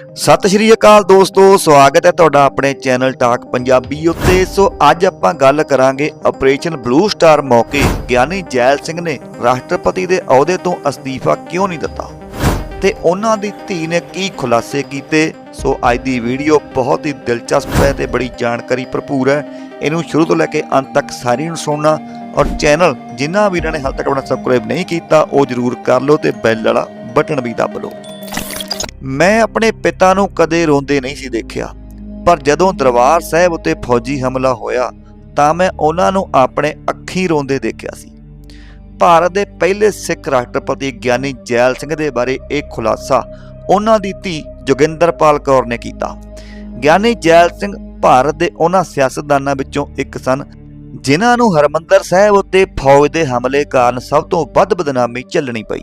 ਸਤਿ ਸ਼੍ਰੀ ਅਕਾਲ ਦੋਸਤੋ, ਸਵਾਗਤ ਹੈ ਤੁਹਾਡਾ ਆਪਣੇ ਚੈਨਲ ਟਾਕ ਪੰਜਾਬੀ ਉੱਤੇ। ਸੋ ਅੱਜ ਆਪਾਂ ਗੱਲ ਕਰਾਂਗੇ ਆਪਰੇਸ਼ਨ ਬਲੂ ਸਟਾਰ ਮੌਕੇ। ਗਿਆਨੀ ਜੈਲ ਸਿੰਘ ਨੇ ਰਾਸ਼ਟਰਪਤੀ ਦੇ ਅਹੁਦੇ ਤੋਂ ਅਸਤੀਫਾ ਕਿਉਂ ਨਹੀਂ ਦਿੱਤਾ? ਤੇ ਉਹਨਾਂ ਦੀ ਧੀ ਨੇ ਕੀ ਖੁਲਾਸੇ ਕੀਤੇ? ਸੋ ਅੱਜ ਦੀ ਵੀਡੀਓ ਬਹੁਤ ਹੀ ਦਿਲਚਸਪ ਹੈ ਤੇ ਬੜੀ ਜਾਣਕਾਰੀ ਭਰਪੂਰ ਹੈ। ਇਹਨੂੰ ਸ਼ੁਰੂ ਤੋਂ ਲੈ ਕੇ ਅੰਤ ਤੱਕ ਸਾਰੀ ਨੂੰ ਸੁਣਨਾ ਔਰ ਚੈਨਲ ਜਿਨ੍ਹਾਂ ਵੀਰਾਂ ਨੇ ਹਾਲ ਤੱਕ ਆਪਣਾ ਸਬਸਕ੍ਰਾਈਬ ਨਹੀਂ ਕੀਤਾ, ਉਹ ਜਰੂਰ ਕਰ ਲਓ ਤੇ ਬੈਲ ਵਾਲਾ ਬਟਨ ਵੀ ਦੱਬ ਲਓ। ਮੈਂ ਆਪਣੇ ਪਿਤਾ ਨੂੰ ਕਦੇ ਰੋਂਦੇ ਨਹੀਂ ਸੀ ਦੇਖਿਆ। ਪਰ ਜਦੋਂ ਦਰਬਾਰ ਸਾਹਿਬ ਉੱਤੇ ਫੌਜੀ ਹਮਲਾ ਹੋਇਆ, ਤਾਂ ਮੈਂ ਉਹਨਾਂ ਨੂੰ ਆਪਣੇ ਅੱਖੀਂ ਰੋਂਦੇ ਦੇਖਿਆ ਸੀ। ਭਾਰਤ ਦੇ ਪਹਿਲੇ ਸਿੱਖ ਰਾਸ਼ਟਰਪਤੀ ਗਿਆਨੀ ਜੈਲ ਸਿੰਘ ਦੇ ਬਾਰੇ ਇਹ ਖੁਲਾਸਾ ਉਹਨਾਂ ਦੀ ਧੀ ਜੋਗਿੰਦਰਪਾਲ ਕੌਰ ਨੇ ਕੀਤਾ। ਗਿਆਨੀ ਜੈਲ ਸਿੰਘ ਭਾਰਤ ਦੇ ਉਹਨਾਂ ਸਿਆਸਤਦਾਨਾਂ ਵਿੱਚੋਂ ਇੱਕ ਸਨ, ਜਿਨ੍ਹਾਂ ਨੂੰ ਹਰਮੰਦਰ ਸਾਹਿਬ ਉੱਤੇ ਫੌਜ ਦੇ ਹਮਲੇ ਕਾਰਨ ਸਭ ਤੋਂ ਵੱਧ ਬਦਨਾਮੀ ਝੱਲਣੀ ਪਈ।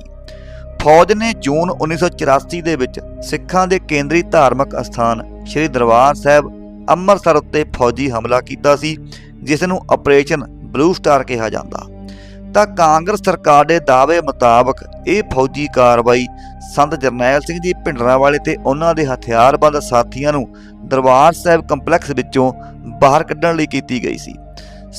ਫੌਜ ਨੇ ਜੂਨ 1984 ਦੇ ਵਿੱਚ ਸਿੱਖਾਂ ਦੇ ਕੇਂਦਰੀ ਧਾਰਮਿਕ ਅਸਥਾਨ ਸ੍ਰੀ ਦਰਬਾਰ ਸਾਹਿਬ ਅੰਮ੍ਰਿਤਸਰ ਉੱਤੇ ਫੌਜੀ ਹਮਲਾ ਕੀਤਾ ਸੀ, ਜਿਸ ਨੂੰ ਆਪਰੇਸ਼ਨ ਬਲੂ ਸਟਾਰ ਕਿਹਾ ਜਾਂਦਾ। ਤਾਂ ਕਾਂਗਰਸ ਸਰਕਾਰ ਦੇ ਦਾਅਵੇ ਮੁਤਾਬਕ ਇਹ ਫੌਜੀ ਕਾਰਵਾਈ ਸੰਤ ਜਰਨੈਲ ਸਿੰਘ ਜੀ ਭਿੰਡਰਾਂਵਾਲੇ ਤੇ ਉਹਨਾਂ ਦੇ ਹਥਿਆਰਬੰਦ ਸਾਥੀਆਂ ਨੂੰ ਦਰਬਾਰ ਸਾਹਿਬ ਕੰਪਲੈਕਸ ਵਿੱਚੋਂ ਬਾਹਰ ਕੱਢਣ ਲਈ ਕੀਤੀ ਗਈ ਸੀ।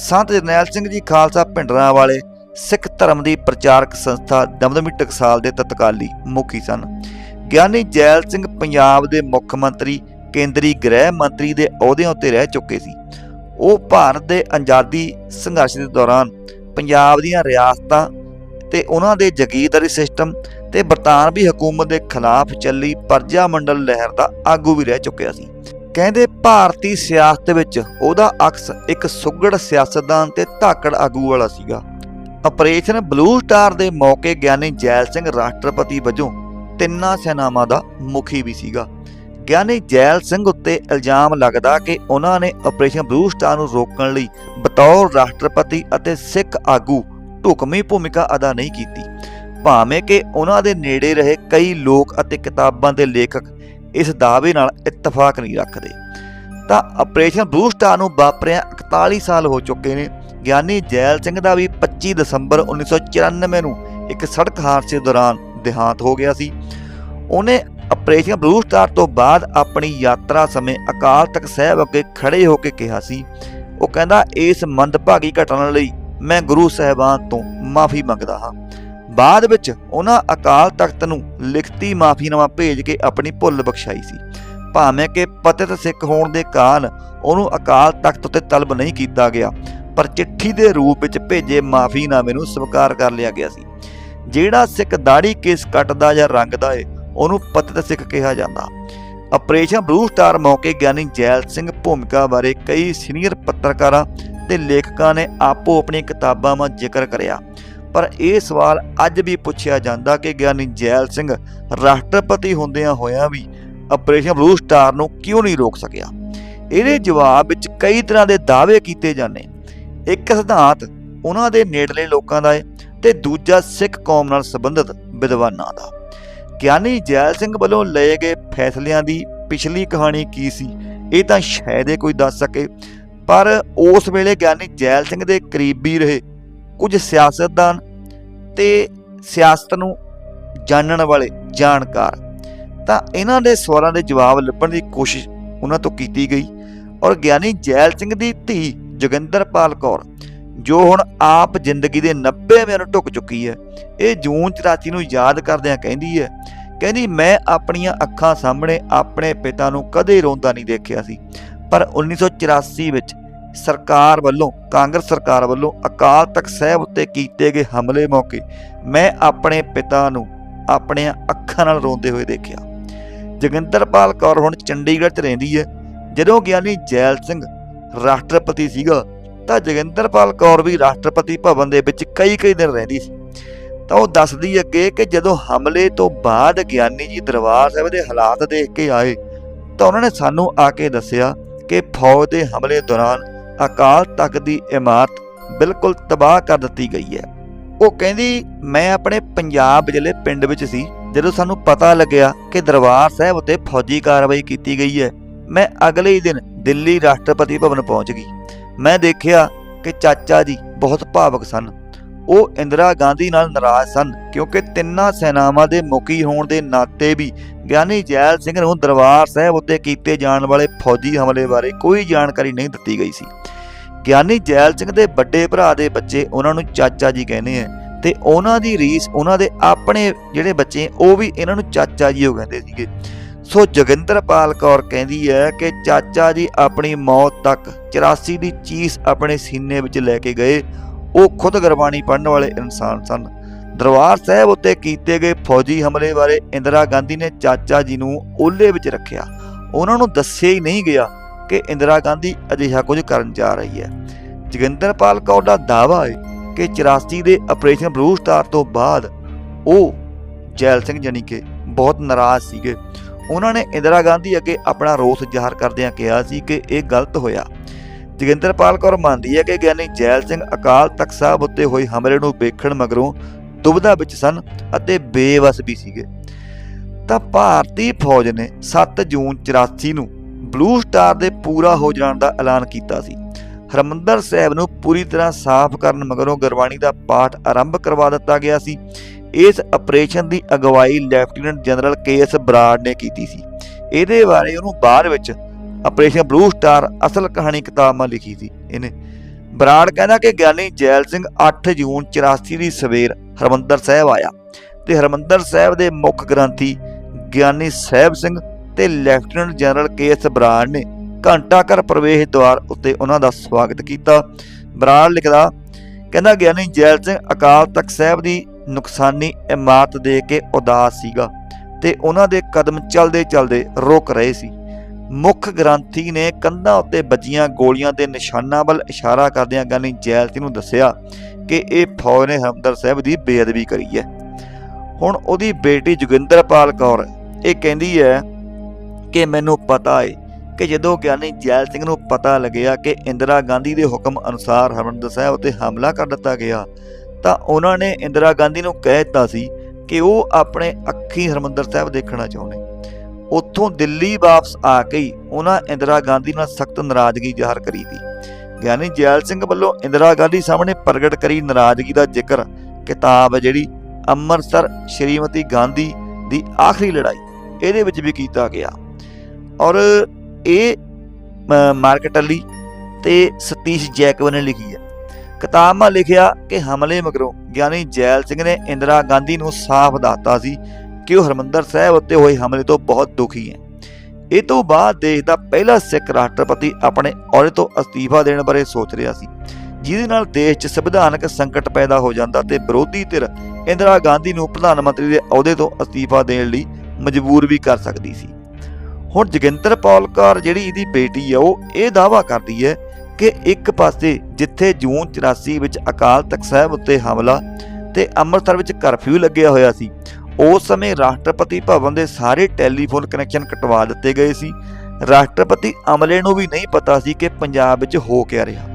ਸੰਤ ਜਰਨੈਲ ਸਿੰਘ ਜੀ ਖਾਲਸਾ ਭਿੰਡਰਾਂਵਾਲੇ ਸਿੱਖ ਧਰਮ ਦੀ ਪ੍ਰਚਾਰਕ ਸੰਸਥਾ ਦਮਦਮੀ ਟਕਸਾਲ ਦੇ ਤਤਕਾਲੀ ਮੁਖੀ ਸਨ। ਗਿਆਨੀ ਜੈਲ ਸਿੰਘ ਪੰਜਾਬ ਦੇ ਮੁੱਖ ਮੰਤਰੀ, ਕੇਂਦਰੀ ਗ੍ਰਹਿ ਮੰਤਰੀ ਦੇ ਅਹੁਦਿਆਂ ਉੱਤੇ ਰਹਿ ਚੁੱਕੇ ਸੀ। ਉਹ ਭਾਰਤ ਦੇ ਆਜ਼ਾਦੀ ਸੰਘਰਸ਼ ਦੇ ਦੌਰਾਨ ਪੰਜਾਬ ਦੀਆਂ ਰਿਆਸਤਾਂ ਤੇ ਉਹਨਾਂ ਦੇ ਜਗੀਰਦਾਰੀ ਸਿਸਟਮ ਤੇ ਬਰਤਾਨਵੀ ਹਕੂਮਤ ਦੇ ਖਿਲਾਫ ਚੱਲੀ ਪਰਜਾ ਮੰਡਲ ਲਹਿਰ ਦਾ ਆਗੂ ਵੀ ਰਹਿ ਚੁੱਕਿਆ ਸੀ। ਕਹਿੰਦੇ ਭਾਰਤੀ ਸਿਆਸਤ ਵਿੱਚ ਉਹਦਾ ਅਕਸ ਇੱਕ ਸੁਗੜ ਸਿਆਸਤਦਾਨ ਤੇ ਧਾਕੜ ਆਗੂ ਵਾਲਾ ਸੀਗਾ। ਆਪਰੇਸ਼ਨ ਬਲੂ ਸਟਾਰ ਦੇ ਮੌਕੇ ਗਿਆਨੀ ਜੈਲ ਸਿੰਘ ਰਾਸ਼ਟਰਪਤੀ ਵਜੋਂ ਤਿੰਨਾਂ ਸੈਨਾਵਾਂ ਦਾ ਮੁਖੀ ਵੀ ਸੀਗਾ। ਗਿਆਨੀ ਜੈਲ ਸਿੰਘ ਉੱਤੇ ਇਲਜ਼ਾਮ ਲੱਗਦਾ ਕਿ ਉਹਨਾਂ ਨੇ ਆਪਰੇਸ਼ਨ ਬਲੂ ਸਟਾਰ ਨੂੰ ਰੋਕਣ ਲਈ ਬਤੌਰ ਰਾਸ਼ਟਰਪਤੀ ਅਤੇ ਸਿੱਖ ਆਗੂ ਢੁਕਵੀਂ ਭੂਮਿਕਾ ਅਦਾ ਨਹੀਂ ਕੀਤੀ। ਭਾਵੇਂ ਕਿ ਉਹਨਾਂ ਦੇ ਨੇੜੇ ਰਹੇ ਕਈ ਲੋਕ ਅਤੇ ਕਿਤਾਬਾਂ ਦੇ ਲੇਖਕ ਇਸ ਦਾਅਵੇ ਨਾਲ ਇਤਫਾਕ ਨਹੀਂ ਰੱਖਦੇ। ਤਾਂ ਆਪਰੇਸ਼ਨ ਬਲੂ ਸਟਾਰ ਨੂੰ ਵਾਪਰਿਆ 41 ਸਾਲ ਹੋ ਚੁੱਕੇ ਨੇ। ਗਿਆਨੀ ਜੈਲ ਸਿੰਘ ਦਾ ਵੀ 25 ਦਸੰਬਰ 1994 ਨੂੰ ਇੱਕ ਸੜਕ ਹਾਦਸੇ ਦੌਰਾਨ ਦੇਹਾਂਤ ਹੋ ਗਿਆ ਸੀ। ਉਹਨੇ ਆਪਰੇਸ਼ਨ ਬਲੂ ਸਟਾਰ ਤੋਂ ਬਾਅਦ ਆਪਣੀ ਯਾਤਰਾ ਸਮੇਂ ਅਕਾਲ ਤਖਤ ਸਾਹਿਬ ਅੱਗੇ ਖੜੇ ਹੋ ਕੇ ਕਿਹਾ ਸੀ। ਉਹ ਕਹਿੰਦਾ, ਇਸ ਮੰਦਭਾਗੀ ਘਟਨਾ ਲਈ ਮੈਂ ਗੁਰੂ ਸਾਹਿਬਾਨ ਤੋਂ ਮਾਫੀ ਮੰਗਦਾ ਹਾਂ। ਬਾਅਦ ਵਿੱਚ ਉਹਨਾਂ ਅਕਾਲ ਤਖਤ ਨੂੰ ਲਿਖਤੀ ਮਾਫੀਨਾਮਾ ਭੇਜ ਕੇ ਆਪਣੀ ਭੁੱਲ ਬਖਸ਼ਾਈ ਸੀ। ਭਾਵੇਂ ਕਿ ਪਤਿਤ ਸਿੱਖ ਹੋਣ ਦੇ ਕਾਰਨ ਉਹਨੂੰ ਅਕਾਲ ਤਖਤ ਉੱਤੇ ਤਲਬ ਨਹੀਂ ਕੀਤਾ ਗਿਆ ਪਰ ਚਿੱਠੀ ਦੇ ਰੂਪ ਵਿੱਚ ਭੇਜੇ ਮਾਫੀਨਾਮੇ ਨੂੰ ਸਵੀਕਾਰ ਕਰ ਲਿਆ ਗਿਆ ਸੀ। ਜਿਹੜਾ ਸਿੱਖ ਦਾੜੀ ਕੇਸ ਕੱਟਦਾ ਜਾਂ ਰੰਗਦਾ ਏ, ਉਹਨੂੰ ਪਤਿਤ ਸਿੱਖ ਕਿਹਾ ਜਾਂਦਾ। ਆਪਰੇਸ਼ਨ ਬਲੂ ਸਟਾਰ ਮੌਕੇ ਗਿਆਨੀ ਜੈਲ ਸਿੰਘ ਭੂਮਿਕਾ ਬਾਰੇ ਕਈ ਸੀਨੀਅਰ ਪੱਤਰਕਾਰਾਂ ਤੇ ਲੇਖਕਾਂ ਨੇ ਆਪੋ ਆਪਣੀਆਂ ਕਿਤਾਬਾਂ 'ਚ ਜ਼ਿਕਰ ਕਰਿਆ। ਪਰ ਇਹ ਸਵਾਲ ਅੱਜ ਵੀ ਪੁੱਛਿਆ ਜਾਂਦਾ ਕਿ ਗਿਆਨੀ ਜੈਲ ਸਿੰਘ ਰਾਸ਼ਟਰਪਤੀ ਹੁੰਦਿਆਂ ਹੋਇਆਂ ਵੀ ਆਪਰੇਸ਼ਨ ਬਲੂ ਸਟਾਰ ਨੂੰ ਕਿਉਂ ਨਹੀਂ ਰੋਕ ਸਕਿਆ? ਇਹਦੇ ਜਵਾਬ ਵਿੱਚ ਕਈ ਤਰ੍ਹਾਂ ਦੇ ਦਾਅਵੇ ਕੀਤੇ ਜਾਂਦੇ। ਇੱਕ ਸਿਧਾਂਤ ਉਹਨਾਂ ਦੇ ਨੇੜਲੇ ਲੋਕਾਂ ਦਾ ਹੈ ਤੇ ਦੂਜਾ ਸਿੱਖ ਕੌਮ ਨਾਲ ਸੰਬੰਧਿਤ ਵਿਦਵਾਨਾਂ ਦਾ। ਗਿਆਨੀ ਜੈਲ ਸਿੰਘ ਵੱਲੋਂ ਲਏ ਗਏ ਫੈਸਲਿਆਂ ਦੀ ਪਿਛਲੀ ਕਹਾਣੀ ਕੀ ਸੀ, ਇਹ ਤਾਂ ਸ਼ਾਇਦ ਹੀ ਕੋਈ ਦੱਸ ਸਕੇ। ਪਰ ਉਸ ਵੇਲੇ ਗਿਆਨੀ ਜੈਲ ਸਿੰਘ ਦੇ ਕਰੀਬੀ ਰਹੇ ਕੁਝ ਸਿਆਸਤਦਾਨ ਤੇ ਸਿਆਸਤ ਨੂੰ ਜਾਣਨ ਵਾਲੇ ਜਾਣਕਾਰ। ਤਾਂ ਇਹਨਾਂ ਦੇ ਸਵਾਲਾਂ ਦੇ ਜਵਾਬ ਲੱਭਣ ਦੀ ਕੋਸ਼ਿਸ਼ ਉਹਨਾਂ ਤੋਂ ਕੀਤੀ ਗਈ ਔਰ ਗਿਆਨੀ ਜੈਲ ਸਿੰਘ ਦੀ ਧੀ ਜੋਗਿੰਦਰਪਾਲ ਕੌਰ, ਜੋ ਹੁਣ ਆਪ ਜ਼ਿੰਦਗੀ ਦੇ 90ਵੇਂ ਨੂੰ ਢੁੱਕ ਚੁੱਕੀ ਹੈ। ਇਹ ਜੂਨ 84 ਨੂੰ ਯਾਦ ਕਰਦਿਆਂ ਕਹਿੰਦੀ ਹੈ, ਕਹਿੰਦੀ, ਮੈਂ ਆਪਣੀਆਂ ਅੱਖਾਂ ਸਾਹਮਣੇ ਆਪਣੇ ਪਿਤਾ ਨੂੰ ਕਦੇ ਰੋਂਦਾ ਨਹੀਂ ਦੇਖਿਆ ਸੀ। ਪਰ 1984 ਵਿੱਚ ਸਰਕਾਰ ਵੱਲੋਂ, ਕਾਂਗਰਸ ਸਰਕਾਰ ਵੱਲੋਂ ਅਕਾਲ ਤਖਤ ਸਾਹਿਬ ਉੱਤੇ ਕੀਤੇ ਗਏ ਹਮਲੇ ਮੌਕੇ ਮੈਂ ਆਪਣੇ ਪਿਤਾ ਨੂੰ ਆਪਣੀਆਂ ਅੱਖਾਂ ਨਾਲ ਰੋਂਦੇ ਹੋਏ ਦੇਖਿਆ। ਜੋਗਿੰਦਰਪਾਲ ਕੌਰ ਹੁਣ ਚੰਡੀਗੜ੍ਹ 'ਚ ਰਹਿੰਦੀ ਹੈ। ਜਦੋਂ ਗਿਆਨੀ ਜੈਲ ਸਿੰਘ ਰਾਸ਼ਟਰਪਤੀ ਸੀਗਾ, ਤਾਂ ਜੋਗਿੰਦਰਪਾਲ ਕੌਰ ਵੀ ਰਾਸ਼ਟਰਪਤੀ ਭਵਨ ਦੇ ਵਿੱਚ ਕਈ ਕਈ ਦਿਨ ਰਹਿੰਦੀ ਸੀ। ਤਾਂ ਉਹ ਦੱਸਦੀ ਅੱਗੇ ਕਿ ਜਦੋਂ ਹਮਲੇ ਤੋਂ ਬਾਅਦ ਗਿਆਨੀ ਜੀ ਦਰਬਾਰ ਸਾਹਿਬ ਦੇ ਹਾਲਾਤ ਦੇਖ ਕੇ ਆਏ, ਤਾਂ ਉਹਨਾਂ ਨੇ ਸਾਨੂੰ ਆ ਕੇ ਦੱਸਿਆ ਕਿ ਫੌਜ ਦੇ ਹਮਲੇ ਦੌਰਾਨ ਅਕਾਲ ਤਖਤ ਦੀ ਇਮਾਰਤ ਬਿਲਕੁਲ ਤਬਾਹ ਕਰ ਦਿੱਤੀ ਗਈ ਹੈ। ਉਹ ਕਹਿੰਦੀ, ਮੈਂ ਆਪਣੇ ਪੰਜਾਬ ਜ਼ਿਲ੍ਹੇ ਪਿੰਡ ਵਿੱਚ ਸੀ, ਜਦੋਂ ਸਾਨੂੰ ਪਤਾ ਲੱਗਿਆ ਕਿ ਦਰਬਾਰ ਸਾਹਿਬ ਉੱਤੇ ਫੌਜੀ ਕਾਰਵਾਈ ਕੀਤੀ ਗਈ ਹੈ ਮੈਂ ਅਗਲੇ ਹੀ ਦਿਨ ਦਿੱਲੀ ਰਾਸ਼ਟਰਪਤੀ ਭਵਨ ਪਹੁੰਚ ਗਈ। ਮੈਂ ਦੇਖਿਆ ਕਿ ਚਾਚਾ ਜੀ ਬਹੁਤ ਭਾਵਕ ਸਨ। ਉਹ ਇੰਦਰਾ ਗਾਂਧੀ ਨਾਲ ਨਾਰਾਜ਼ ਸਨ ਕਿਉਂਕਿ ਤਿੰਨਾਂ ਸੈਨਾਵਾਂ ਦੇ ਮੁਖੀ ਹੋਣ ਦੇ ਨਾਤੇ ਵੀ ਗਿਆਨੀ ਜੈਲ ਸਿੰਘ ਨੂੰ ਦਰਬਾਰ ਸਾਹਿਬ ਉੱਤੇ ਕੀਤੇ ਜਾਣ ਵਾਲੇ ਫੌਜੀ ਹਮਲੇ ਬਾਰੇ ਕੋਈ ਜਾਣਕਾਰੀ ਨਹੀਂ ਦਿੱਤੀ ਗਈ ਸੀ। ਗਿਆਨੀ ਜੈਲ ਸਿੰਘ ਦੇ ਵੱਡੇ ਭਰਾ ਦੇ ਬੱਚੇ ਉਹਨਾਂ ਨੂੰ ਚਾਚਾ ਜੀ ਕਹਿੰਦੇ ਆ ਤੇ ਉਹਨਾਂ ਦੀ ਰੀਸ ਉਹਨਾਂ ਦੇ ਆਪਣੇ ਜਿਹੜੇ ਬੱਚੇ ਉਹ ਵੀ ਇਹਨਾਂ ਨੂੰ ਚਾਚਾ ਜੀ ਉਹ ਕਹਿੰਦੇ ਸੀਗੇ। ਸੋ ਜੋਗਿੰਦਰਪਾਲ ਕੌਰ ਕਹਿੰਦੀ ਹੈ ਕਿ ਚਾਚਾ ਜੀ ਆਪਣੀ ਮੌਤ ਤੱਕ 84 ਦੀ ਚੀਸ ਆਪਣੇ ਸੀਨੇ ਵਿੱਚ ਲੈ ਕੇ ਗਏ। ਉਹ ਖੁਦ ਗੁਰਬਾਣੀ ਪੜ੍ਹਨ ਵਾਲੇ ਇਨਸਾਨ ਸਨ। ਦਰਬਾਰ ਸਾਹਿਬ ਉੱਤੇ ਕੀਤੇ ਗਏ ਫੌਜੀ ਹਮਲੇ ਬਾਰੇ ਇੰਦਰਾ ਗਾਂਧੀ ਨੇ ਚਾਚਾ ਜੀ ਨੂੰ ਓਲੇ ਵਿੱਚ ਰੱਖਿਆ। ਉਹਨਾਂ ਨੂੰ ਦੱਸਿਆ ਹੀ ਨਹੀਂ ਗਿਆ ਕਿ ਇੰਦਰਾ ਗਾਂਧੀ ਅਜਿਹਾ ਕੁਝ ਕਰਨ ਜਾ ਰਹੀ ਹੈ। ਜੋਗਿੰਦਰਪਾਲ ਕੌਰ ਦਾ ਦਾਅਵਾ ਹੈ ਕਿ 84 ਦੇ ਆਪਰੇਸ਼ਨ ਬਲੂ ਸਟਾਰ ਤੋਂ ਬਾਅਦ ਉਹ ਜੈਲ ਸਿੰਘ ਜਾਨੀ ਕਿ ਬਹੁਤ ਨਾਰਾਜ਼ ਸੀਗੇ। ਉਹਨਾਂ ਨੇ ਇੰਦਰਾ ਗਾਂਧੀ ਅੱਗੇ ਆਪਣਾ ਰੋਸ ਜ਼ਾਹਰ ਕਰਦਿਆਂ ਕਿਹਾ ਸੀ ਕਿ ਇਹ ਗਲਤ ਹੋਇਆ। ਜੋਗਿੰਦਰਪਾਲ ਕੌਰ ਮੰਨਦੀ ਹੈ ਕਿ ਗਿਆਨੀ ਜੈਲ ਸਿੰਘ ਅਕਾਲ ਤਖਤ ਸਾਹਿਬ ਉੱਤੇ ਹੋਏ ਹਮਲੇ ਨੂੰ ਵੇਖਣ ਮਗਰੋਂ ਦੁਬਿਧਾ ਵਿੱਚ ਸਨ ਅਤੇ ਬੇਵਸ ਵੀ ਸੀਗੇ। ਤਾਂ ਭਾਰਤੀ ਫੌਜ ਨੇ 7 ਜੂਨ 84 ਨੂੰ ਬਲੂ ਸਟਾਰ ਦੇ ਪੂਰਾ ਹੋ ਜਾਣ ਦਾ ਐਲਾਨ ਕੀਤਾ ਸੀ। ਹਰਮੰਦਰ ਸਾਹਿਬ ਨੂੰ ਪੂਰੀ ਤਰ੍ਹਾਂ ਸਾਫ਼ ਕਰਨ ਮਗਰੋਂ ਗੁਰਬਾਣੀ ਦਾ ਪਾਠ ਆਰੰਭ ਕਰਵਾ ਦਿੱਤਾ ਗਿਆ ਸੀ। ਇਸ ਆਪਰੇਸ਼ਨ ਦੀ ਅਗਵਾਈ lieutenant general K K S. Brar ਨੇ ਕੀਤੀ ਸੀ ਇਹਦੇ ਬਾਰੇ ਉਹਨੂੰ ਬਾਅਦ ਵਿੱਚ ਆਪਰੇਸ਼ਨ ਬਲੂ ਸਟਾਰ ਅਸਲ ਕਹਾਣੀ ਕਿਤਾਬਾਂ ਲਿਖੀ ਸੀ ਇਹਨੇ ਬਰਾੜ ਕਹਿੰਦਾ ਕਿ ਗਿਆਨੀ ਜੈਲ ਸਿੰਘ 8 ਜੂਨ 84 ਦੀ ਸਵੇਰ ਹਰਮੰਦਰ ਸਾਹਿਬ ਆਇਆ ਤੇ ਹਰਮੰਦਰ ਸਾਹਿਬ ਦੇ ਮੁੱਖ ਗ੍ਰੰਥੀ ਗਿਆਨੀ ਸਾਹਿਬ ਸਿੰਘ ਤੇ lieutenant general K S Brar ਨੇ ਘੰਟਾ ਘਰ ਪ੍ਰਵੇਸ਼ ਦੁਆਰ ਉੱਤੇ ਉਹਨਾਂ ਦਾ ਸਵਾਗਤ ਕੀਤਾ ਬਰਾੜ ਲਿਖਦਾ, ਕਹਿੰਦਾ ਗਿਆਨੀ ਜੈਲ ਸਿੰਘ ਅਕਾਲ ਤਖਤ ਸਾਹਿਬ ਦੀ ਨੁਕਸਾਨੀ ਇਮਾਰਤ ਦੇ ਕੇ ਉਦਾਸ ਸੀਗਾ ਤੇ ਉਹਨਾਂ ਦੇ ਕਦਮ ਚਲਦੇ ਚਲਦੇ ਰੁਕ ਰਹੇ ਸੀ। ਮੁੱਖ ਗ੍ਰੰਥੀ ਨੇ ਕੰਧਾਂ ਉੱਤੇ ਵੱਜੀਆਂ ਗੋਲੀਆਂ ਦੇ ਨਿਸ਼ਾਨਾਂ ਵੱਲ ਇਸ਼ਾਰਾ ਕਰਦਿਆਂ ਗਿਆਨੀ ਜੈਲ ਸਿੰਘ ਨੂੰ ਦੱਸਿਆ ਕਿ ਇਹ ਫੌਜ ਨੇ ਹਮਦਰ ਸਾਹਿਬ ਦੀ ਬੇਅਦਬੀ ਕਰੀ ਹੈ। ਹੁਣ ਉਹਦੀ ਬੇਟੀ ਜੋਗਿੰਦਰਪਾਲ ਕੌਰ ਇਹ ਕਹਿੰਦੀ ਹੈ ਕਿ ਮੈਨੂੰ ਪਤਾ ਹੈ ਕਿ ਜਦੋਂ ਗਿਆਨੀ ਜੈਲ ਸਿੰਘ ਨੂੰ ਪਤਾ ਲੱਗਿਆ ਕਿ ਇੰਦਰਾ ਗਾਂਧੀ ਦੇ ਹੁਕਮ ਅਨੁਸਾਰ ਹਰਮੰਦਰ ਸਾਹਿਬ ਉੱਤੇ ਹਮਲਾ ਕਰ ਦਿੱਤਾ ਗਿਆ ਤਾਂ ਉਹਨਾਂ ਨੇ ਇੰਦਰਾ ਗਾਂਧੀ ਨੂੰ ਕਹਿ ਦਿੱਤਾ ਸੀ ਕਿ ਉਹ ਆਪਣੇ ਅੱਖੀ ਹਰਮੰਦਰ ਸਾਹਿਬ ਦੇਖਣਾ ਚਾਹੁੰਦੇ। ਉੱਥੋਂ ਦਿੱਲੀ ਵਾਪਸ ਆ ਕੇ ਹੀ ਉਹਨਾਂ ਇੰਦਰਾ ਗਾਂਧੀ ਨਾਲ ਸਖਤ ਨਾਰਾਜ਼ਗੀ ਜ਼ਾਹਰ ਕਰੀ ਸੀ। ਗਿਆਨੀ ਜੈਲ ਸਿੰਘ ਵੱਲੋਂ ਇੰਦਰਾ ਗਾਂਧੀ ਸਾਹਮਣੇ ਪ੍ਰਗਟ ਕਰੀ ਨਾਰਾਜ਼ਗੀ ਦਾ ਜ਼ਿਕਰ ਕਿਤਾਬ ਹੈ ਜਿਹੜੀ ਅੰਮ੍ਰਿਤਸਰ ਸ਼੍ਰੀਮਤੀ ਗਾਂਧੀ ਦੀ ਆਖਰੀ ਲੜਾਈ ਇਹਦੇ ਵਿੱਚ ਵੀ ਕੀਤਾ ਗਿਆ। ਔਰ ਇਹ ਅ, ਮਾਰਕਟ ਤੇ ਸਤੀਸ਼ ਜੈਕਵਨ ਨੇ ਲਿਖੀ ਹੈ। ਕਿਤਾਬਾਂ ਲਿਖਿਆ ਕਿ ਹਮਲੇ ਮਗਰੋਂ ਗਿਆਨੀ ਜੈਲ ਸਿੰਘ ਨੇ ਇੰਦਰਾ ਗਾਂਧੀ ਨੂੰ ਸਾਫ਼ ਦੱਸਤਾ ਸੀ ਕਿ ਉਹ ਹਰਮੰਦਰ ਸਾਹਿਬ ਉੱਤੇ ਹੋਏ ਹਮਲੇ ਤੋਂ ਬਹੁਤ ਦੁਖੀ ਹੈ। ਇਹ ਤੋਂ ਬਾਅਦ ਦੇਸ਼ ਦਾ ਪਹਿਲਾ ਸਿੱਖ ਰਾਸ਼ਟਰਪਤੀ ਆਪਣੇ ਅਹੁਦੇ ਤੋਂ ਅਸਤੀਫਾ ਦੇਣ ਬਾਰੇ ਸੋਚ ਰਿਹਾ ਸੀ, ਜਿਹਦੇ ਨਾਲ ਦੇਸ਼ 'ਚ ਸੰਵਿਧਾਨਕ ਸੰਕਟ ਪੈਦਾ ਹੋ ਜਾਂਦਾ ਤੇ ਵਿਰੋਧੀ ਧਿਰ ਇੰਦਰਾ ਗਾਂਧੀ ਨੂੰ ਪ੍ਰਧਾਨ ਮੰਤਰੀ ਦੇ ਅਹੁਦੇ ਤੋਂ ਅਸਤੀਫਾ ਦੇਣ ਲਈ ਮਜਬੂਰ ਵੀ ਕਰ ਸਕਦੀ ਸੀ। ਹੁਣ ਜੋਗਿੰਦਰ ਪਾਲ ਕੌਰ ਜਿਹੜੀ ਇਹਦੀ ਬੇਟੀ ਹੈ ਉਹ ਇਹ ਦਾਅਵਾ ਕਰਦੀ ਹੈ ਕਿ ਇੱਕ ਪਾਸੇ ਜਿੱਥੇ ਜੂਨ 84 ਵਿੱਚ ਅਕਾਲ ਤਖਤ ਸਾਹਿਬ ਉੱਤੇ ਹਮਲਾ ਤੇ ਅੰਮ੍ਰਿਤਸਰ ਵਿੱਚ ਕਰਫਿਊ ਲੱਗਿਆ ਹੋਇਆ ਸੀ, ਉਸ ਸਮੇਂ ਰਾਸ਼ਟਰਪਤੀ ਭਵਨ ਦੇ ਸਾਰੇ ਟੈਲੀਫੋਨ ਕਨੈਕਸ਼ਨ ਕਟਵਾ ਦਿੱਤੇ ਗਏ ਸੀ। ਰਾਸ਼ਟਰਪਤੀ ਅਮਲੇ ਨੂੰ ਵੀ ਨਹੀਂ ਪਤਾ ਸੀ ਕਿ ਪੰਜਾਬ ਵਿੱਚ ਹੋ ਕਿਆ ਰਿਹਾ।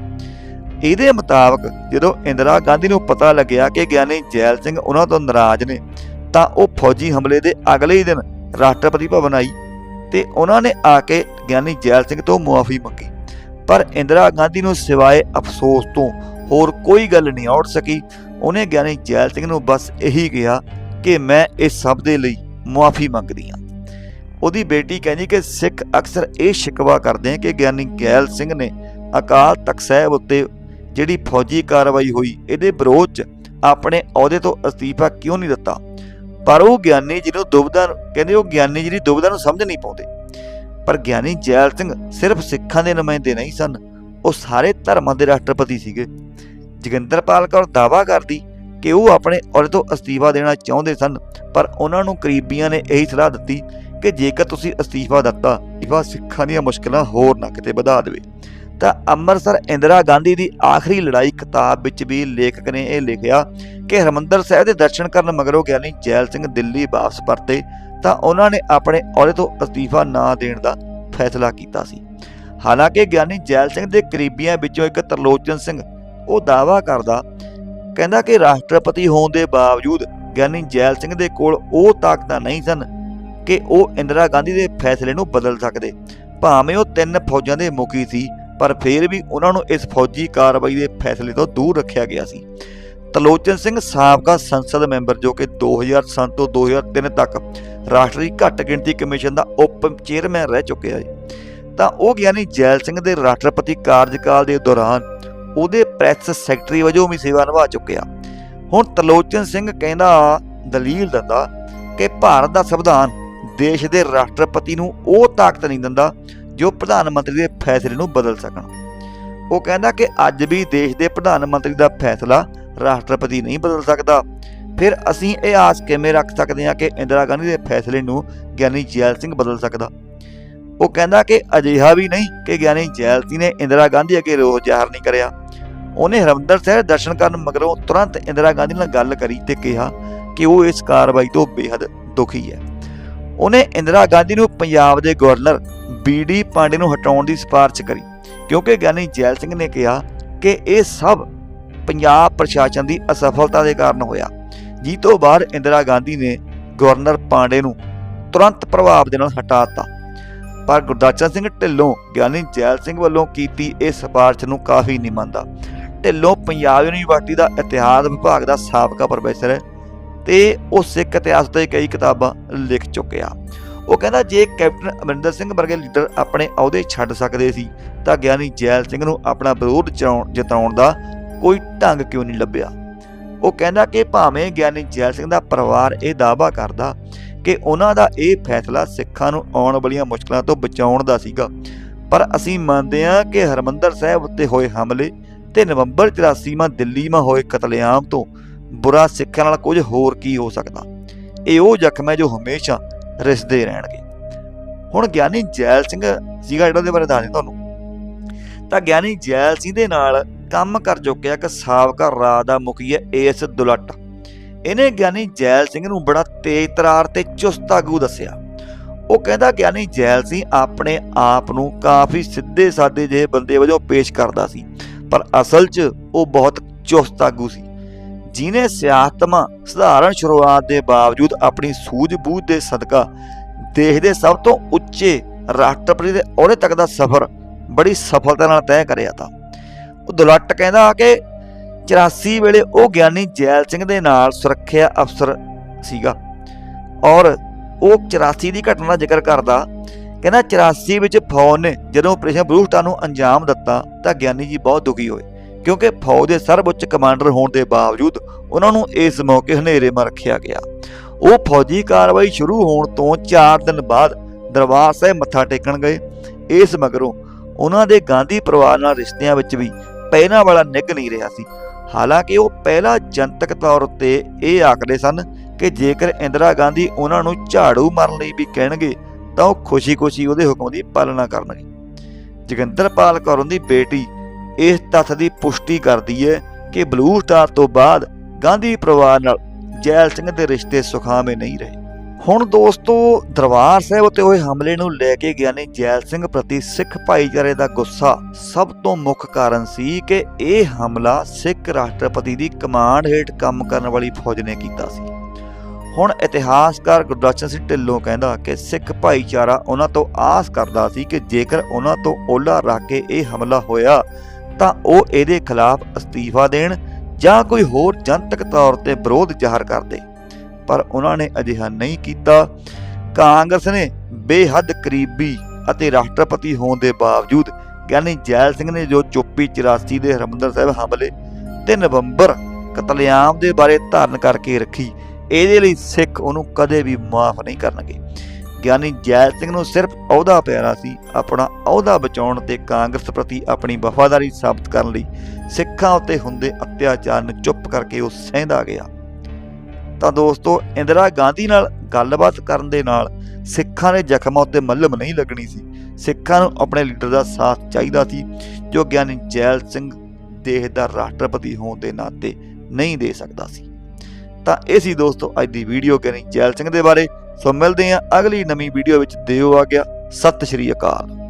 ਇਹਦੇ ਮੁਤਾਬਕ ਜਦੋਂ ਇੰਦਰਾ ਗਾਂਧੀ ਨੂੰ ਪਤਾ ਲੱਗਿਆ ਕਿ ਗਿਆਨੀ ਜੈਲ ਸਿੰਘ ਉਹਨਾਂ ਤੋਂ ਨਾਰਾਜ਼ ਨੇ, ਤਾਂ ਉਹ ਫੌਜੀ ਹਮਲੇ ਦੇ ਅਗਲੇ ਹੀ ਦਿਨ ਰਾਸ਼ਟਰਪਤੀ ਭਵਨ ਆਈ ਤੇ ਉਹਨਾਂ ਨੇ ਆ ਕੇ ਗਿਆਨੀ ਜੈਲ ਸਿੰਘ ਤੋਂ ਮੁਆਫੀ ਮੰਗੀ। ਪਰ ਇੰਦਰਾ ਗਾਂਧੀ ਨੂੰ ਸਿਵਾਏ ਅਫਸੋਸ ਤੋਂ ਹੋਰ ਕੋਈ ਗੱਲ ਨਹੀਂ ਔੜ ਸਕੀ। ਉਹਨੇ ਗਿਆਨੀ ਜੈਲ ਸਿੰਘ ਨੂੰ ਬਸ ਇਹੀ ਕਿਹਾ ਕਿ ਮੈਂ ਇਸ ਸਭ ਦੇ ਲਈ ਮੁਆਫੀ ਮੰਗਦੀ ਹਾਂ। ਉਹਦੀ ਬੇਟੀ ਕਹਿੰਦੀ ਕਿ ਸਿੱਖ ਅਕਸਰ ਇਹ ਸ਼ਿਕਵਾ ਕਰਦੇ ਆ ਕਿ ਗਿਆਨੀ ਗੈਲ ਸਿੰਘ ਨੇ ਅਕਾਲ ਤਖਤ ਸਾਹਿਬ ਉੱਤੇ ਜਿਹੜੀ ਫੌਜੀ ਕਾਰਵਾਈ ਹੋਈ, ਇਹਦੇ ਵਿਰੋਧ 'ਚ ਆਪਣੇ ਅਹੁਦੇ ਤੋਂ ਅਸਤੀਫਾ ਕਿਉਂ ਨਹੀਂ ਦਿੱਤਾ? ਪਰ ਉਹ ਗਿਆਨੀ ਜਿਹਨੂੰ ਦੁਬਿਧਾ ਨੂੰ- ਕਹਿੰਦੇ ਉਹ ਗਿਆਨੀ ਜਿਹੜੀ ਦੁਬਿਧਾ ਨੂੰ ਸਮਝ ਨਹੀਂ ਪਾਉਂਦੇ। ਪਰ ਗਿਆਨੀ ਜੈਲ ਸਿੰਘ ਸਿਰਫ ਸਿੱਖਾਂ ਦੇ ਨੁਮਾਇੰਦੇ ਨਹੀਂ ਸਨ। ਉਹ ਸਾਰੇ ਧਰਮਾਂ ਦੇ ਰਾਸ਼ਟਰਪਤੀ ਸੀਗੇ। ਜੋਗਿੰਦਰਪਾਲ ਕੌਰ ਦਾਵਾ ਕਰਦੀ ਕਿ ਉਹ ਆਪਣੇ ਅਹੁਦੇ ਤੋਂ ਅਸਤੀਫਾ ਦੇਣਾ ਚਾਹੁੰਦੇ ਸਨ, ਪਰ ਉਹਨਾਂ ਨੂੰ ਕਰੀਬੀਆਂ ਨੇ ਇਹੀ ਸਲਾਹ ਦਿੱਤੀ ਕਿ ਜੇਕਰ ਤੁਸੀਂ ਅਸਤੀਫਾ ਦਿੱਤਾ ਇਵਾ ਸਿੱਖਾਂ ਦੀਆਂ ਮੁਸ਼ਕਲਾਂ ਹੋਰ ਨਾ ਕਿਤੇ ਵਧਾ ਦੇਵੇ। ਤਾਂ ਅੰਮ੍ਰਿਤਸਰ ਇੰਦਰਾ ਗਾਂਧੀ ਦੀ ਆਖਰੀ ਲੜਾਈ ਕਿਤਾਬ ਵਿੱਚ ਵੀ ਲੇਖਕ ਨੇ ਇਹ ਲਿਖਿਆ ਕਿ ਹਰਮੰਦਰ ਸਾਹਿਬ ਦੇ ਦਰਸ਼ਨ ਕਰਨ ਮਗਰੋਂ ਗਿਆਨੀ ਜੈਲ ਸਿੰਘ ਦਿੱਲੀ ਵਾਪਸ ਪਰਤੇ ਤਾਂ ਉਹਨਾਂ ਨੇ ਆਪਣੇ ਅਹੁਦੇ ਤੋਂ ਅਸਤੀਫਾ ਨਾ ਦੇਣ ਦਾ ਫੈਸਲਾ ਕੀਤਾ ਸੀ। ਹਾਲਾਂਕਿ ਗਿਆਨੀ ਜੈਲ ਸਿੰਘ ਦੇ ਕਰੀਬੀਆਂ ਵਿੱਚੋਂ ਇੱਕ ਤਰਲੋਚਨ ਸਿੰਘ ਉਹ ਦਾਅਵਾ ਕਰਦਾ, ਕਹਿੰਦਾ ਕਿ ਰਾਸ਼ਟਰਪਤੀ ਹੋਣ ਦੇ ਬਾਵਜੂਦ ਗਿਆਨੀ ਜੈਲ ਸਿੰਘ ਦੇ ਕੋਲ ਉਹ ਤਾਕਤਾਂ ਨਹੀਂ ਸਨ ਕਿ ਉਹ ਇੰਦਰਾ ਗਾਂਧੀ ਦੇ ਫੈਸਲੇ ਨੂੰ ਬਦਲ ਸਕਦੇ। ਭਾਵੇਂ ਉਹ ਤਿੰਨ ਫੌਜਾਂ ਦੇ ਮੁਖੀ ਸੀ, ਪਰ ਫਿਰ ਵੀ ਉਹਨਾਂ ਨੂੰ ਇਸ ਫੌਜੀ ਕਾਰਵਾਈ ਦੇ ਫੈਸਲੇ ਤੋਂ ਦੂਰ ਰੱਖਿਆ ਗਿਆ ਸੀ। ਤਲੋਚਨ ਸਿੰਘ ਸਾਬਕਾ ਸੰਸਦ ਮੈਂਬਰ ਜੋ ਕਿ 2007 ਤੋਂ 2003 ਤੱਕ ਰਾਸ਼ਟਰੀ ਘੱਟ ਗਿਣਤੀ ਕਮਿਸ਼ਨ ਦਾ ਉਪ ਚੇਅਰਮੈਨ ਰਹਿ ਚੁੱਕਿਆ ਹੈ। ਤਾਂ ਉਹ ਗਿਆਨੀ ਜੈਲ ਸਿੰਘ ਦੇ ਰਾਸ਼ਟਰਪਤੀ ਕਾਰਜਕਾਲ ਦੇ ਦੌਰਾਨ ਉਹਦੇ ਪ੍ਰੈਸ ਸੈਕਟਰੀ ਵਜੋਂ ਵੀ ਸੇਵਾ ਨਿਭਾ ਚੁੱਕਿਆ। ਹੁਣ ਤਲੋਚਨ ਸਿੰਘ ਕਹਿੰਦਾ, ਦਲੀਲ ਦਿੰਦਾ ਕਿ ਭਾਰਤ ਦਾ ਸੰਵਿਧਾਨ ਦੇਸ਼ ਦੇ ਰਾਸ਼ਟਰਪਤੀ ਨੂੰ ਉਹ ਤਾਕਤ ਨਹੀਂ ਦਿੰਦਾ ਜੋ ਪ੍ਰਧਾਨ ਮੰਤਰੀ ਦੇ ਫੈਸਲੇ ਨੂੰ ਬਦਲ ਸਕਣ। ਉਹ ਕਹਿੰਦਾ ਕਿ ਅੱਜ ਵੀ ਦੇਸ਼ ਦੇ ਪ੍ਰਧਾਨ ਮੰਤਰੀ ਦਾ ਫੈਸਲਾ ਰਾਸ਼ਟਰਪਤੀ ਨਹੀਂ ਬਦਲ ਸਕਦਾ। ਫਿਰ ਅਸੀਂ ਇਹ ਆਸ ਕਿਵੇਂ ਰੱਖ ਸਕਦੇ ਹਾਂ ਕਿ ਇੰਦਰਾ ਗਾਂਧੀ ਦੇ ਫੈਸਲੇ ਨੂੰ ਗਿਆਨੀ ਜੈਲ ਸਿੰਘ ਬਦਲ ਸਕਦਾ? ਉਹ ਕਹਿੰਦਾ ਕਿ ਅਜਿਹਾ ਵੀ ਨਹੀਂ ਕਿ ਗਿਆਨੀ ਜੈਲ ਸਿੰਘ ਨੇ ਇੰਦਰਾ ਗਾਂਧੀ ਅੱਗੇ ਰੋਸ ਜ਼ਾਹਰ ਨਹੀਂ ਕਰਿਆ। ਉਹਨੇ ਹਰਿਮੰਦਰ ਸਾਹਿਬ ਦਰਸ਼ਨ ਕਰਨ ਮਗਰੋਂ ਤੁਰੰਤ ਇੰਦਰਾ ਗਾਂਧੀ ਨਾਲ ਗੱਲ ਕਰੀ ਤੇ ਕਿਹਾ ਕਿ ਉਹ ਇਸ ਕਾਰਵਾਈ ਤੋਂ ਬੇਹੱਦ ਦੁਖੀ ਹੈ। ਉਹਨੇ ਇੰਦਰਾ ਗਾਂਧੀ ਨੂੰ ਪੰਜਾਬ ਦੇ ਗਵਰਨਰ ਬੀਡੀ ਪਾਂਡੇ ਨੂੰ ਹਟਾਉਣ ਦੀ ਸਿਫਾਰਿਸ਼ ਕਰੀ ਕਿਉਂਕਿ ਗਿਆਨੀ ਜੈਲ ਸਿੰਘ ਨੇ ਕਿਹਾ ਕਿ ਇਹ ਸਭ ਪੰਜਾਬ ਪ੍ਰਸ਼ਾਸਨ ਦੀ ਅਸਫਲਤਾ ਦੇ ਕਾਰਨ ਹੋਇਆ। ਜਿਸ ਤੋਂ ਬਾਅਦ ਇੰਦਰਾ ਗਾਂਧੀ ਨੇ ਗਵਰਨਰ ਪਾਂਡੇ ਨੂੰ ਤੁਰੰਤ ਪ੍ਰਭਾਵ ਦੇ ਨਾਲ ਹਟਾ ਦਿੱਤਾ। ਪਰ ਗੁਰਦਾਚਨ ਸਿੰਘ ਢਿੱਲੋਂ ਗਿਆਨੀ ਜੈਲ ਸਿੰਘ ਵੱਲੋਂ ਕੀਤੀ ਇਹ ਸਿਫਾਰਿਸ਼ ਨੂੰ ਕਾਫੀ ਨਹੀਂ ਮੰਨਦਾ। ਢਿੱਲੋਂ ਪੰਜਾਬ ਯੂਨੀਵਰਸਿਟੀ ਦਾ ਇਤਿਹਾਸ ਵਿਭਾਗ ਦਾ ਸਾਬਕਾ ਪ੍ਰੋਫੈਸਰ ਹੈ ਤੇ ਉਹ ਸਿੱਖ ਇਤਿਹਾਸ ਤੇ ਕਈ ਕਿਤਾਬਾਂ ਲਿਖ ਚੁੱਕਿਆ। ਉਹ ਕਹਿੰਦਾ, ਜੇ ਕੈਪਟਨ ਅਮਰਿੰਦਰ ਸਿੰਘ ਵਰਗੇ ਲੀਡਰ ਆਪਣੇ ਅਹੁਦੇ ਛੱਡ ਸਕਦੇ ਸੀ, ਤਾਂ ਗਿਆਨੀ ਜੈਲ ਸਿੰਘ ਨੂੰ ਆਪਣਾ ਵਿਰੋਧ ਜਿਤਾਉਣ ਦਾ ਕੋਈ ਢੰਗ ਕਿਉਂ ਨਹੀਂ ਲੱਭਿਆ? ਉਹ ਕਹਿੰਦਾ ਕਿ ਭਾਵੇਂ ਗਿਆਨੀ ਜੈਲ ਸਿੰਘ ਦਾ ਪਰਿਵਾਰ ਇਹ ਦਾਅਵਾ ਕਰਦਾ ਕਿ ਉਹਨਾਂ ਦਾ ਇਹ ਫੈਸਲਾ ਸਿੱਖਾਂ ਨੂੰ ਆਉਣ ਵਾਲੀਆਂ ਮੁਸ਼ਕਲਾਂ ਤੋਂ ਬਚਾਉਣ ਦਾ ਸੀਗਾ, ਪਰ ਅਸੀਂ ਮੰਨਦੇ ਹਾਂ ਕਿ ਹਰਮੰਦਰ ਸਾਹਿਬ ਉੱਤੇ ਹੋਏ ਹਮਲੇ ਤੇ ਨਵੰਬਰ 84 ਮਾ ਦਿੱਲੀ ਮਾ ਹੋਏ ਕਤਲੇਆਮ ਤੋਂ ਬੁਰਾ ਸਿੱਖਾਂ ਨਾਲ ਕੁਝ ਹੋਰ ਕੀ ਹੋ ਸਕਦਾ? ਇਹ ਉਹ ਜ਼ਖਮ ਹੈ ਜੋ ਹਮੇਸ਼ਾ ਰਿਸਦੇ ਰਹਿਣਗੇ। ਹੁਣ ਗਿਆਨੀ ਜੈਲ ਸਿੰਘ ਸੀਗਾ ਜਿਹੜਾ ਉਹਦੇ ਬਾਰੇ ਦੱਸਦੇ ਤੁਹਾਨੂੰ। ਤਾਂ ਗਿਆਨੀ ਜੈਲ ਸਿੰਘ ਦੇ ਨਾਲ ਕੰਮ ਕਰ ਚੁੱਕਿਆ ਇੱਕ ਸਾਬਕਾ ਰਾਜ ਦਾ ਮੁਖੀ ਹੈ, ਏਐਸ ਦੁਲੱਟ। ਇਹਨੇ ਗਿਆਨੀ ਜੈਲ ਸਿੰਘ ਨੂੰ ਬੜਾ ਤੇਜ਼ ਤਰਾਰ ਤੇ ਚੁਸਤ ਆਗੂ ਦੱਸਿਆ। ਉਹ ਕਹਿੰਦਾ, ਗਿਆਨੀ ਜੈਲ ਸਿੰਘ ਆਪਣੇ ਆਪ ਨੂੰ ਕਾਫੀ ਸਿੱਧੇ ਸਾਦੇ ਜਿਹੇ ਬੰਦੇ ਵਜੋਂ ਪੇਸ਼ ਕਰਦਾ ਸੀ, ਪਰ ਅਸਲ 'ਚ ਉਹ ਬਹੁਤ ਚੁਸਤ ਆਗੂ ਸੀ। ਜਿਨੇ ਸਿਆਸਤਮਾ ਸਧਾਰਨ ਸ਼ੁਰੂਆਤ ਦੇ ਬਾਵਜੂਦ ਆਪਣੀ ਸੂਝ-ਬੂਝ ਦੇ ਸਦਕਾ ਦੇਸ਼ ਦੇ ਸਭ ਤੋਂ ਉੱਚੇ ਰਾਸ਼ਟਰਪਤੀ ਦੇ ਅਹੁਦੇ ਤੱਕ ਦਾ ਸਫ਼ਰ ਬੜੀ ਸਫਲਤਾ ਨਾਲ ਤੈਅ ਕਰਿਆ ਤਾ। ਉਹ ਦੁਲੱਟ ਕਹਿੰਦਾ ਕਿ 84 ਵੇਲੇ ਉਹ ਗਿਆਨੀ ਜੈਲ ਸਿੰਘ ਦੇ ਨਾਲ ਸੁਰੱਖਿਆ ਅਫਸਰ ਸੀਗਾ। ਔਰ ਉਹ 84 ਦੀ ਘਟਨਾ ਦਾ ਜ਼ਿਕਰ ਕਰਦਾ, ਕਹਿੰਦਾ 84 ਵਿੱਚ ਫੌਜ ਨੇ ਜਦੋਂ ਆਪਰੇਸ਼ਨ ਬਲੂ ਨੂੰ ਅੰਜਾਮ ਦਿੱਤਾ ਤਾਂ ਗਿਆਨੀ ਜੀ ਬਹੁਤ ਦੁਖੀ ਹੋਏ, ਕਿਉਂਕਿ ਫੌਜ ਦੇ ਸਰਵਉੱਚ ਕਮਾਂਡਰ ਹੋਣ ਦੇ ਬਾਵਜੂਦ ਉਹਨਾਂ ਨੂੰ ਇਸ ਮੌਕੇ ਹਨੇਰੇ ਮਾ ਰੱਖਿਆ ਗਿਆ। ਉਹ ਫੌਜੀ ਕਾਰਵਾਈ ਸ਼ੁਰੂ ਹੋਣ ਤੋਂ 4 ਦਿਨ ਬਾਅਦ ਦਰਬਾਰ ਸਾਹਿਬ ਮੱਥਾ ਟੇਕਣ ਗਏ। ਇਸ ਮਗਰੋਂ ਉਹਨਾਂ ਦੇ ਗਾਂਧੀ ਪਰਿਵਾਰ ਨਾਲ ਰਿਸ਼ਤਿਆਂ ਵਿੱਚ ਵੀ ਪਹਿਲਾਂ ਵਾਲਾ ਨਿੱਘ ਨਹੀਂ ਰਿਹਾ ਸੀ। ਹਾਲਾਂਕਿ ਉਹ ਪਹਿਲਾ ਜਨਤਕ ਤੌਰ ਉੱਤੇ ਇਹ ਆਖਦੇ ਸਨ ਕਿ ਜੇਕਰ ਇੰਦਰਾ ਗਾਂਧੀ ਉਹਨਾਂ ਨੂੰ ਝਾੜੂ ਮਾਰਨ ਲਈ ਵੀ ਕਹਿਣਗੇ, ਤਾਂ ਉਹ ਖੁਸ਼ੀ-ਖੁਸ਼ੀ ਉਹਦੇ ਹੁਕਮ ਦੀ ਪਾਲਣਾ ਕਰਨਗੇ। ਜਗਿੰਦਰਪਾਲ ਕੌਰ ਦੀ ਬੇਟੀ ਇਸ ਤੱਥ ਦੀ ਪੁਸ਼ਟੀ ਕਰਦੀ ਹੈ ਕਿ ਬਲੂ ਸਟਾਰ ਤੋਂ ਬਾਅਦ ਗਾਂਧੀ ਪਰਿਵਾਰ ਨਾਲ ਜੈਲ ਸਿੰਘ ਦੇ ਰਿਸ਼ਤੇ ਸੁਖਾਵੇਂ ਨਹੀਂ ਰਹੇ। ਹੁਣ ਦੋਸਤੋ, ਦਰਬਾਰ ਸਾਹਿਬ ਉੱਤੇ ਹੋਏ ਹਮਲੇ ਨੂੰ ਲੈ ਕੇ ਗਿਆਨੀ ਜੈਲ ਸਿੰਘ ਪ੍ਰਤੀ ਸਿੱਖ ਭਾਈਚਾਰੇ ਦਾ ਗੁੱਸਾ। ਸਭ ਤੋਂ ਮੁੱਖ ਕਾਰਨ ਸੀ ਕਿ ਇਹ ਹਮਲਾ ਸਿੱਖ ਰਾਸ਼ਟਰਪਤੀ ਦੀ ਕਮਾਂਡ ਹੇਠ ਕੰਮ ਕਰਨ ਵਾਲੀ ਫੌਜ ਨੇ ਕੀਤਾ ਸੀ। ਹੁਣ ਇਤਿਹਾਸਕਾਰ ਗੁਰਦਰਸ਼ਨ ਸਿੰਘ ਢਿੱਲੋਂ ਕਹਿੰਦਾ ਕਿ ਸਿੱਖ ਭਾਈਚਾਰਾ ਉਹਨਾਂ ਤੋਂ ਆਸ ਕਰਦਾ ਸੀ ਕਿ ਜੇਕਰ ਉਹਨਾਂ ਤੋਂ ਓਲਾ ਰੱਖ ਕੇ ਇਹ ਹਮਲਾ ਹੋਇਆ, ਤਾਂ ਉਹ ਇਹਦੇ ਖਿਲਾਫ ਅਸਤੀਫਾ ਦੇਣ ਜਾਂ ਕੋਈ ਹੋਰ ਜਨਤਕ ਤੌਰ ਤੇ ਵਿਰੋਧ ਜ਼ਾਹਰ ਕਰਦੇ ਪਰ ਉਹਨਾਂ ਨੇ ਅਜਿਹਾ ਨਹੀਂ ਕੀਤਾ। ਕਾਂਗਰਸ ਨੇ ਬੇਹੱਦ ਕਰੀਬੀ ਅਤੇ ਰਾਸ਼ਟਰਪਤੀ ਹੋਣ ਦੇ ਬਾਵਜੂਦ ਗਿਆਨੀ ਜੈਲ ਸਿੰਘ ਨੇ ਜੋ ਚੁੱਪੀ 84 ਦੇ ਹਰਿਮੰਦਰ ਸਾਹਿਬ ਹਮਲੇ ਤੇ ਨਵੰਬਰ ਕਤਲੇਆਮ ਦੇ ਬਾਰੇ ਧਾਰਨ ਕਰਕੇ ਰੱਖੀ, ਇਹਦੇ ਲਈ ਸਿੱਖ ਉਹਨੂੰ ਕਦੇ ਵੀ ਮਾਫ ਨਹੀਂ ਕਰਨਗੇ। ਗਿਆਨੀ ਜੈਲ ਸਿੰਘ ਨੂੰ ਸਿਰਫ ਅਹੁਦਾ ਪਿਆਰਾ ਸੀ, ਆਪਣਾ ਅਹੁਦਾ ਬਚਾਉਣ ਤੇ ਕਾਂਗਰਸ ਪ੍ਰਤੀ ਆਪਣੀ ਵਫਾਦਾਰੀ ਸਾਬਤ ਕਰਨ ਲਈ ਸਿੱਖਾਂ ਉੱਤੇ ਹੁੰਦੇ ਅਤਿਆਚਾਰ ਨੂੰ ਚੁੱਪ ਕਰਕੇ ਉਹ ਸਹਿੰਦਾ ਗਿਆ। ਤਾਂ ਦੋਸਤੋ, ਇੰਦਰਾ ਗਾਂਧੀ ਨਾਲ ਗੱਲਬਾਤ ਕਰਨ ਦੇ ਨਾਲ ਸਿੱਖਾਂ ਦੇ ਜ਼ਖਮਾਂ ਉੱਤੇ ਮੱਲਮ ਨਹੀਂ ਲੱਗਣੀ ਸੀ। ਸਿੱਖਾਂ ਨੂੰ ਆਪਣੇ ਲੀਡਰ ਦਾ ਸਾਥ ਚਾਹੀਦਾ ਸੀ, ਜੋ ਗਿਆਨੀ ਜੈਲ ਸਿੰਘ ਦੇਸ਼ ਦਾ ਰਾਸ਼ਟਰਪਤੀ ਹੋਣ ਦੇ ਨਾਤੇ ਨਹੀਂ ਦੇ ਸਕਦਾ ਸੀ। ਤਾਂ ਇਹ ਸੀ ਦੋਸਤੋ, ਅੱਜ ਦੀ ਵੀਡੀਓ ਗਿਆਨੀ ਜੈਲ ਸਿੰਘ ਦੇ ਬਾਰੇ। ਸੋ ਮਿਲਦੇ ਹਾਂ ਅਗਲੀ ਨਵੀਂ ਵੀਡੀਓ ਵਿੱਚ। ਦਿਓ ਆ ਗਿਆ। ਸਤਿ ਸ਼੍ਰੀ ਅਕਾਲ।